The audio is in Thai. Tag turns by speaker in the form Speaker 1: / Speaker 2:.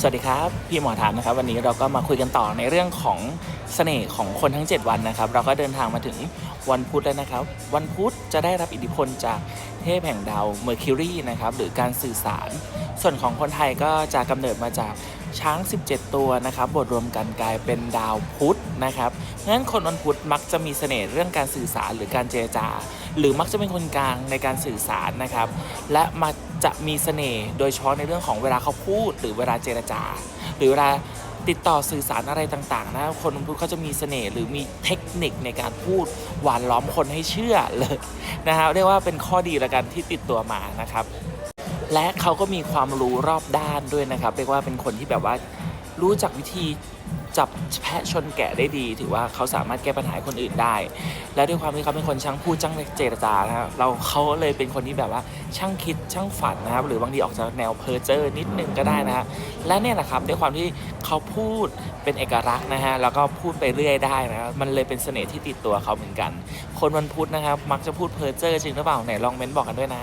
Speaker 1: สวัสดีครับ พี่หมอถามนะครับ วันนี้เราก็มาคุยกันต่อในเรื่องของเสน่ห์ของคนทั้ง 7 วันนะครับ เราก็เดินทางมาถึงวันพุธแล้วนะครับ วันพุธจะได้รับอิทธิพลจากเทพแห่งดาวเมอร์คิวรีนะครับหรือการสื่อสาร ส่วนของคนไทยก็จะกำเนิดมาจาก ช้าง 17 ตัวนะครับบทรวมกันกลายเป็นดาวพุธนะครับงั้นคนวันพุธมักจะมีเสน่ห์เรื่องการสื่อสารหรือการเจรจา หรือมักจะเป็นคนกลางในการสื่อสารนะครับ และมาจะมีเสน่ห์โดยเฉพาะในเรื่องของเวลาเขาพูด หรือเวลาเจรจา หรือเวลาติดต่อสื่อสารอะไรต่างๆนะคนวันพุธเขาจะมีเสน่ห์หรือมีเทคนิคในการพูดหวานล้อมคนให้เชื่อเลยนะครับเรียกว่าเป็นข้อดีละกันที่ติดตัวมานะครับ และเขาก็มีความรู้รอบด้านด้วยนะครับเรียกว่าเป็นคนที่แบบว่ารู้จักวิธีจับแพะชนแกะได้ดี ถือว่าเขาสามารถแก้ปัญหาคนอื่นได้ และด้วยความที่เขาเป็นคนช่างพูดช่างเจรจานะครับเราเขาเลยเป็นคนที่แบบว่าช่างคิดช่างฝันนะครับ หรือบางทีออกจากแนวเพอร์เจอร์นิดนึงก็ได้นะฮะและเนี่ยแหละครับด้วยความที่เขาพูดเป็นเอกลักษณ์นะฮะแล้วก็พูดไปเรื่อยได้นะครับมันเลยเป็นเสน่ห์ที่ติดตัวเขาเหมือนกัน คนวันพุธนะครับ มักจะพูดเพอร์เจอร์จริงหรือเปล่าไหนลองเม้นบอกกันด้วยนะ